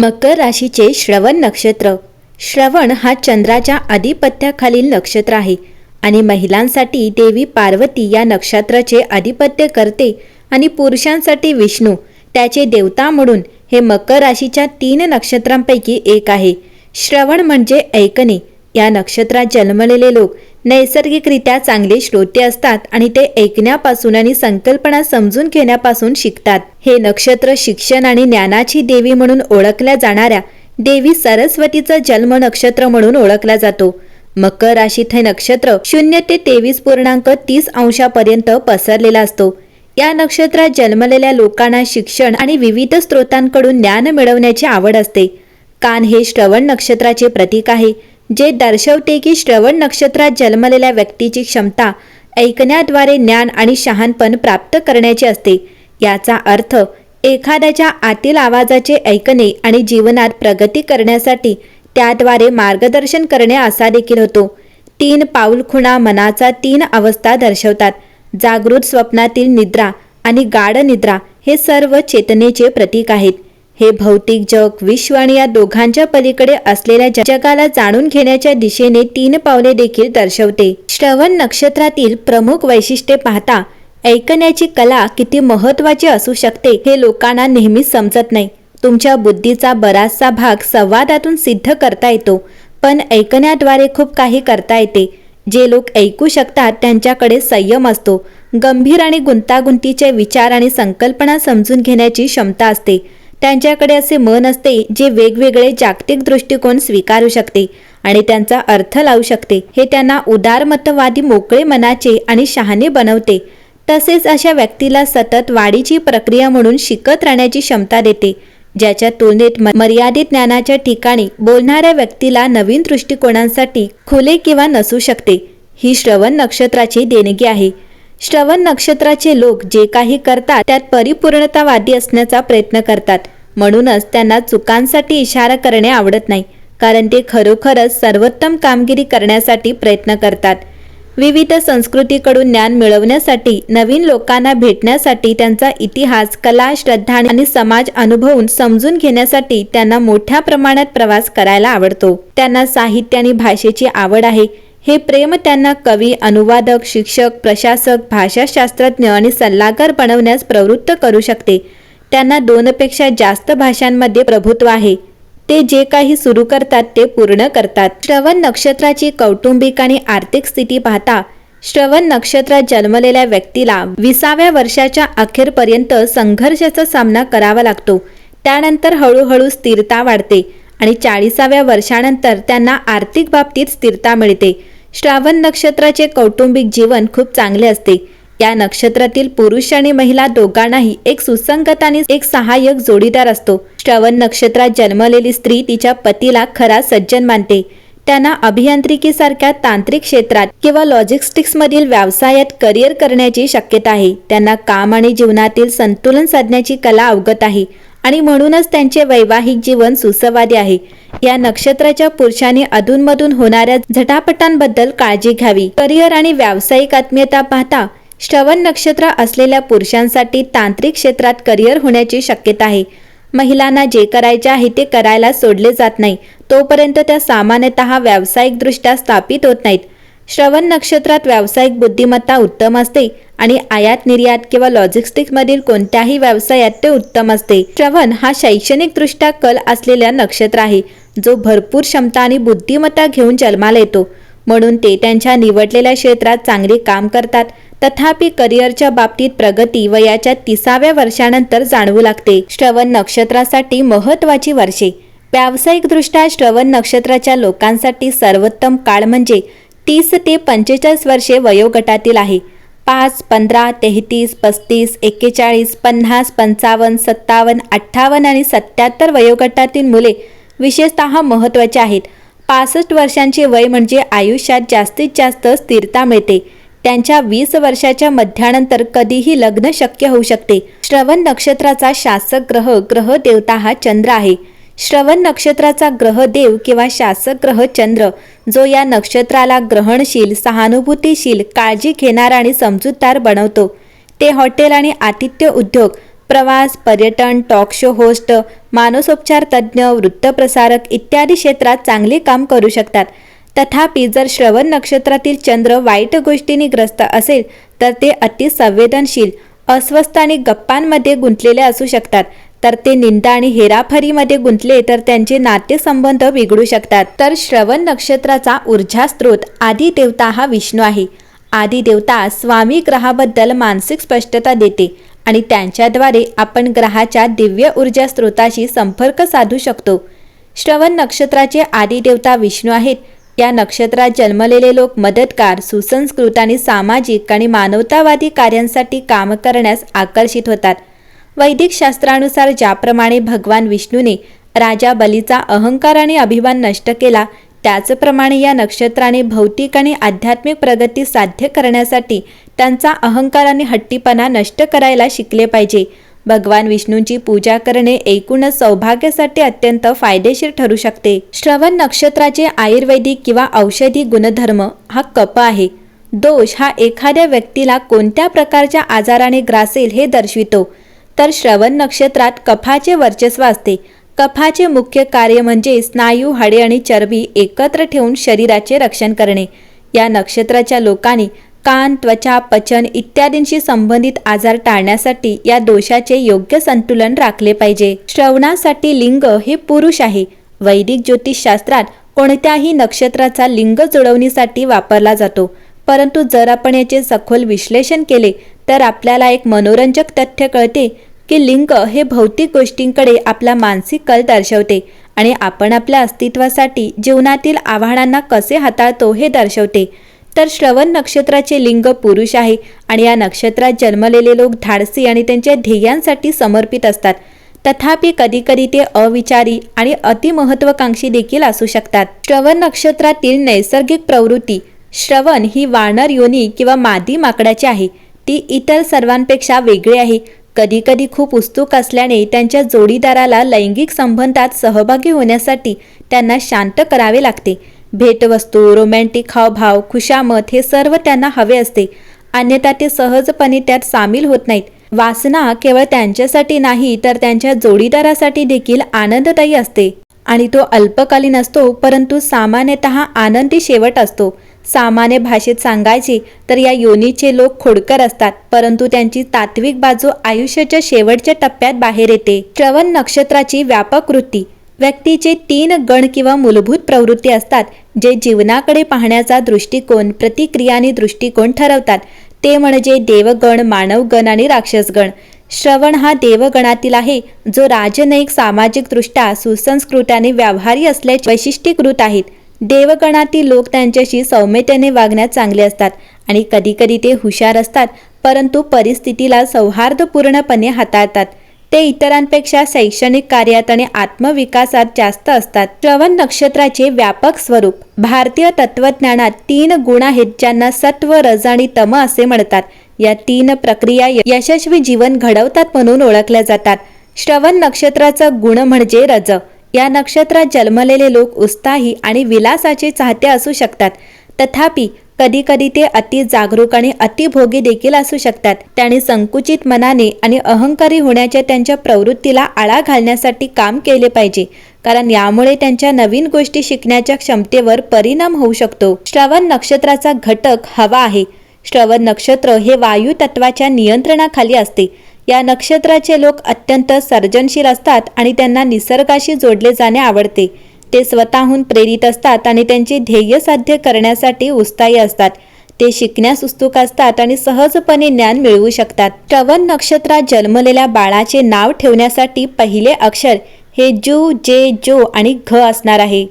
मकर राशीचे श्रवण नक्षत्र. श्रवण हा चंद्राच्या अधिपत्याखालील नक्षत्र आहे आणि महिलांसाठी देवी पार्वती या नक्षत्राचे आधिपत्य करते आणि पुरुषांसाठी विष्णू त्याचे देवता म्हणून हे मकर राशीच्या तीन नक्षत्रांपैकी एक आहे. श्रवण म्हणजे ऐकणे. या नक्षत्रात जन्मलेले लोक नैसर्गिकरित्या चांगले श्रोते असतात आणि ते ऐकण्यापासून आणि संकल्पना समजून घेण्यापासून शिकतात. हे नक्षत्र शिक्षण आणि ज्ञानाची देवी म्हणून ओळखल्या जाणाऱ्या देवी सरस्वतीचं जन्म नक्षत्र म्हणून ओळखला जातो. मकर राशीत हे नक्षत्र शून्य ते तेवीस पूर्णांक तीस अंशापर्यंत पसरलेला असतो. या नक्षत्रात जन्मलेल्या लोकांना शिक्षण आणि विविध स्रोतांकडून ज्ञान मिळवण्याची आवड असते. कान हे श्रवण नक्षत्राचे प्रतीक आहे. जे दर्शवते की श्रवण नक्षत्रात जन्मलेल्या व्यक्तीची क्षमता ऐकण्याद्वारे ज्ञान आणि शहाणपण प्राप्त करण्याची असते. याचा अर्थ एखाद्याच्या आतील आवाजाचे ऐकणे आणि जीवनात प्रगती करण्यासाठी त्याद्वारे मार्गदर्शन करणे असा देखील होतो. तीन पाऊलखुणा मनाचा तीन अवस्था दर्शवतात. जागृत स्वप्नातील निद्रा आणि गाढ निद्रा हे सर्व चेतनेचे प्रतीक आहेत. हे भौतिक जग विश्व आणि या दोघांच्या पलीकडे असलेल्या जगाला जाणून घेण्याच्या दिशेने तीन पावले देखील दर्शवते. श्रवण नक्षत्रातील प्रमुख वैशिष्ट्ये पाहता ऐकण्याची कला किती महत्वाची असू शकते हे लोकांना नेहमीच समजत नाही. तुमच्या बुद्धीचा बराचसा भाग संवादातून सिद्ध करता येतो पण ऐकण्याद्वारे खूप काही करता येते. जे लोक ऐकू शकतात त्यांच्याकडे संयम असतो. गंभीर आणि गुंतागुंतीचे विचार आणि संकल्पना समजून घेण्याची क्षमता असते. त्यांच्याकडे असे मन असते जे वेगवेगळे जागतिक दृष्टिकोन स्वीकारू शकते आणि त्यांचा अर्थ लावू शकते. हे त्यांना उदारमतवादी मोकळे मनाचे आणि शहाणे बनवते. तसेच अशा व्यक्तीला सतत वाढीची प्रक्रिया म्हणून शिकत राहण्याची क्षमता देते ज्याच्या तुलनेत म- मर्यादित ज्ञानाच्या ठिकाणी बोलणाऱ्या व्यक्तीला नवीन दृष्टिकोनांसाठी खुले किंवा नसू शकते. ही श्रवण नक्षत्राची देणगी आहे. श्रवण नक्षत्राचे लोक जे काही करतात त्यात परिपूर्णतावादी असण्याचा प्रयत्न करतात. म्हणूनच त्यांना चुकांसाठी इशारा करणे आवडत नाही कारण ते खरोखरच सर्वोत्तम कामगिरी करण्यासाठी प्रयत्न करतात. विविध संस्कृतीकडून ज्ञान मिळवण्यासाठी नवीन लोकांना भेटण्यासाठी त्यांचा इतिहास कला श्रद्धा आणि समाज अनुभवून समजून घेण्यासाठी त्यांना मोठ्या प्रमाणात प्रवास करायला आवडतो. त्यांना साहित्य आणि भाषेची आवड आहे हे प्रेम त्यांना कवी अनुवादक शिक्षक प्रशासक भाषाशास्त्रज्ञ आणि सल्लागार बनवण्यास प्रवृत्त करू शकते. त्यांना दोनपेक्षा जास्त भाषांमध्ये प्रभुत्व आहे. ते जे काही सुरू करतात ते पूर्ण करतात. श्रवण नक्षत्राची कौटुंबिक आणि आर्थिक स्थिती पाहता श्रवण नक्षत्रात जन्मलेल्या व्यक्तीला विसाव्या वर्षाच्या अखेरपर्यंत संघर्षाचा सामना करावा लागतो. त्यानंतर हळूहळू स्थिरता वाढते. आणि चाळीसाव्या वर्षानंतर त्यांना आर्थिक बाबतीत स्थिरता मिळते. श्रावण नक्षत्राचे कौटुंबिक जीवन खूप चांगले असते. या नक्षत्रातील पुरुष आणि महिला दोघांनाही एक सुसंगत आणि एक सहाय्यक जोडीदार असतो. श्रवण नक्षत्रात जन्मलेली स्त्री तिच्या पतीला खरा सज्जन मानते. त्यांना अभियांत्रिकीसारख्या तांत्रिक क्षेत्रात किंवा लॉजिस्टिक्स मधील व्यवसायात करिअर करण्याची शक्यता आहे. त्यांना काम आणि जीवनातील संतुलन साधण्याची कला अवगत आहे. आणि म्हणूनच त्यांचे वैवाहिक जीवन सुसंवादी आहे. या नक्षत्राच्या पुरुषांनी अधूनमधून होणाऱ्या झटापटांबद्दल काळजी घ्यावी. करिअर आणि व्यावसायिक आत्मीयता पाहता श्रवण नक्षत्र असलेल्या पुरुषांसाठी तांत्रिक क्षेत्रात करिअर होण्याची शक्यता आहे. महिलांना जे करायचे आहे ते करायला सोडले जात नाही. तोपर्यंत त्या सामान्यतः व्यावसायिकदृष्ट्या स्थापित होत नाहीत. श्रवण नक्षत्रात व्यावसायिक बुद्धिमत्ता उत्तम असते आणि आयात निर्यात किंवा लॉजिस्टिक्समधील कोणत्याही व्यवसायात ते उत्तम असते. श्रवण हा शैक्षणिकदृष्ट्या कल असलेला नक्षत्र आहे जो भरपूर क्षमता आणि बुद्धिमत्ता घेऊन जन्माला येतो. म्हणून ते त्यांच्या निवडलेल्या क्षेत्रात चांगले काम करतात. तथापि करिअरच्या बाबतीत प्रगती वयाच्या तिसाव्या वर्षानंतर जाणवू लागते. श्रवण नक्षत्रासाठी महत्वाची वर्षे. व्यावसायिकदृष्ट्या श्रवण नक्षत्राच्या लोकांसाठी सर्वोत्तम काळ म्हणजे तीस ते पंचेचाळीस वर्षे वयोगटातील आहे. पाच पंधरा तेहतीस पस्तीस एक्केचाळीस पन्नास पंचावन्न सत्तावन्न अठ्ठावन्न आणि सत्याहत्तर वयोगटातील मुले विशेषत महत्त्वाचे आहेत. पासष्ट वर्षांचे वय म्हणजे आयुष्यात जास्तीत जास्त स्थिरता मिळते. त्यांच्या वीस वर्षाच्या मध्यानंतर कधीही लग्न शक्य होऊ शकते. श्रवण नक्षत्राचा शासक ग्रह ग्रह देवता हा चंद्र आहे. श्रवण नक्षत्राचा ग्रहदेव किंवा शासक ग्रह चंद्र जो या नक्षत्राला ग्रहणशील सहानुभूतीशील काळजी घेणारा आणि समजूतदार बनवतो. ते हॉटेल आणि आतिथ्य उद्योग प्रवास पर्यटन टॉक शो होस्ट मानसोपचार तज्ज्ञ वृत्तप्रसारक इत्यादी क्षेत्रात चांगले काम करू शकतात. तथापि जर श्रवण नक्षत्रातील चंद्र वाईट गोष्टींनी ग्रस्त असेल तर ते अति संवेदनशील अस्वस्थ आणि गप्पांमध्ये गुंतलेले असू शकतात. तर ते निंदा आणि हेराफरीमध्ये गुंतले तर त्यांचे नात्यसंबंध बिघडू शकतात. तर श्रवण नक्षत्राचा ऊर्जा स्रोत आदी देवता हा विष्णू आहे. आदी देवता स्वामी ग्रहाबद्दल मानसिक स्पष्टता देते आणि त्यांच्याद्वारे आपण ग्रहाच्या दिव्य ऊर्जा स्रोताशी संपर्क साधू शकतो. श्रवण नक्षत्राचे आदी देवता विष्णू आहेत. या नक्षत्रात जन्मलेले लोक मदतकार सुसंस्कृत आणि सामाजिक आणि मानवतावादी कार्यांसाठी काम करण्यास आकर्षित होतात. वैदिक शास्त्रानुसार ज्याप्रमाणे भगवान विष्णूने राजा बलीचा अहंकार आणि अभिमान नष्ट केला त्याचप्रमाणे या नक्षत्राने भौतिक आणि आध्यात्मिक प्रगती साध्य करण्यासाठी त्यांचा अहंकार आणि हट्टीपणा नष्ट करायला शिकले पाहिजे. भगवान विष्णूंची पूजा करणे एकूणच सौभाग्यासाठी अत्यंत फायदेशीर ठरू शकते. श्रवण नक्षत्राचे आयुर्वेदिक किंवा औषधी गुणधर्म हा कप आहे. दोष हा एखाद्या व्यक्तीला कोणत्या प्रकारच्या आजाराने ग्रासेल हे दर्शवितो. तर श्रवण नक्षत्रात कफाचे वर्चस्व असते. कफाचे मुख्य कार्य म्हणजे स्नायू हाडे आणि चरबी एकत्र ठेवून शरीराचे रक्षण करणे. या नक्षत्राच्या लोकांनी कान त्वचा पचन इत्यादींशी संबंधित आजार टाळण्यासाठी या दोषाचे योग्य संतुलन राखले पाहिजे. श्रवणासाठी लिंग हे पुरुष आहे. वैदिक ज्योतिषशास्त्रात कोणत्याही नक्षत्राचा लिंग जुळवणीसाठी वापरला जातो. परंतु जर आपण याचे सखोल विश्लेषण केले तर आपल्याला एक मनोरंजक तथ्य कळते. की लिंग हे भौतिक गोष्टींकडे आपला मानसिक कल दर्शवते आणि आपण आपल्या अस्तित्वासाठी जीवनातील आव्हानांना कसे हाताळतो हे दर्शवते. तर श्रवण नक्षत्राचे लिंग पुरुष आहे आणि या नक्षत्रात जन्मलेले लोक धाडसी आणि त्यांच्या ध्येयांसाठी समर्पित असतात. तथापि कधीकधी ते अविचारी आणि अतिमहत्वाकांक्षी देखील असू शकतात. श्रवण नक्षत्रातील नैसर्गिक प्रवृत्ती श्रवण ही वानर योनी किंवा मादी माकडाची आहे. ती इतर सर्वांपेक्षा वेगळी आहे. कधीकधी खूप उत्सुक असल्याने त्यांच्या जोडीदाराला लैंगिक संबंधात सहभागी होण्यासाठी त्यांना शांत करावे लागते. भेटवस्तू रोमॅन्टिक हावभाव खुशामत हे सर्व त्यांना हवे असते. अन्यथा ते सहजपणे त्यात सामील होत नाहीत. वासना केवळ त्यांच्यासाठी नाही तर त्यांच्या जोडीदारासाठी देखील आनंददायी असते. आणि तो अल्पकालीन असतो परंतु सामान्यतः आनंदी शेवट असतो. सामान्य भाषेत सांगायचे तर या योनीचे लोक खोडकर असतात परंतु त्यांची तात्विक बाजू आयुष्याच्या शेवटच्या टप्प्यात बाहेर येते. श्रवण नक्षत्राची व्यापक वृत्ती. व्यक्तीचे तीन गण किंवा मूलभूत प्रवृत्ती असतात जे जीवनाकडे पाहण्याचा दृष्टिकोन प्रतिक्रिया आणि दृष्टिकोन ठरवतात. ते म्हणजे देवगण मानवगण आणि राक्षसगण. श्रवण हा देवगणातील आहे जो राजनैक सामाजिकदृष्ट्या सुसंस्कृत आणि व्यावहारी असल्याचे वैशिष्ट्यीकृत आहेत. देवगणातील लोक त्यांच्याशी सौम्यतेने वागण्यात चांगले असतात आणि कधीकधी ते हुशार असतात परंतु परिस्थितीला सौहार्दपूर्णपणे हाताळतात. ते इतरांपेक्षा शैक्षणिक कार्यात आणि आत्मविकासात जास्त असतात. श्रवण नक्षत्राचे व्यापक स्वरूप. भारतीय तत्वज्ञानात तीन गुण आहेत ज्यांना सत्व रज आणि तम असे म्हणतात. या तीन प्रक्रिया यशस्वी जीवन घडवतात म्हणून ओळखल्या जातात. श्रवण नक्षत्राचा गुण म्हणजे रज. या नक्षत्रात जन्मलेले लोक उत्साही आणि विलासाचे चाहते असू शकतात. तथापि कधीकधी ते अति जागरूक आणि अतिभोगी देखील असू शकतात. त्याने संकुचित मनाने आणि अहंकारी होण्याच्या त्यांच्या प्रवृत्तीला आळा घालण्यासाठी काम केले पाहिजे कारण यामुळे त्यांच्या नवीन गोष्टी शिकण्याच्या क्षमतेवर परिणाम होऊ शकतो. श्रवण नक्षत्राचा घटक हवा आहे. श्रवण नक्षत्र हे वायू तत्वाच्या नियंत्रणाखाली असते. या नक्षत्राचे लोक अत्यंत सर्जनशील असतात आणि त्यांना निसर्गाशी जोडले जाणे आवडते. ते स्वतःहून प्रेरित असतात आणि त्यांचे ध्येय साध्य करण्यासाठी उत्साही असतात. ते शिकण्यास उत्सुक असतात आणि सहजपणे ज्ञान मिळवू शकतात. श्रवण नक्षत्रात जन्मलेल्या बाळाचे नाव ठेवण्यासाठी पहिले अक्षर हे जू जे जो आणि घ असणार आहे.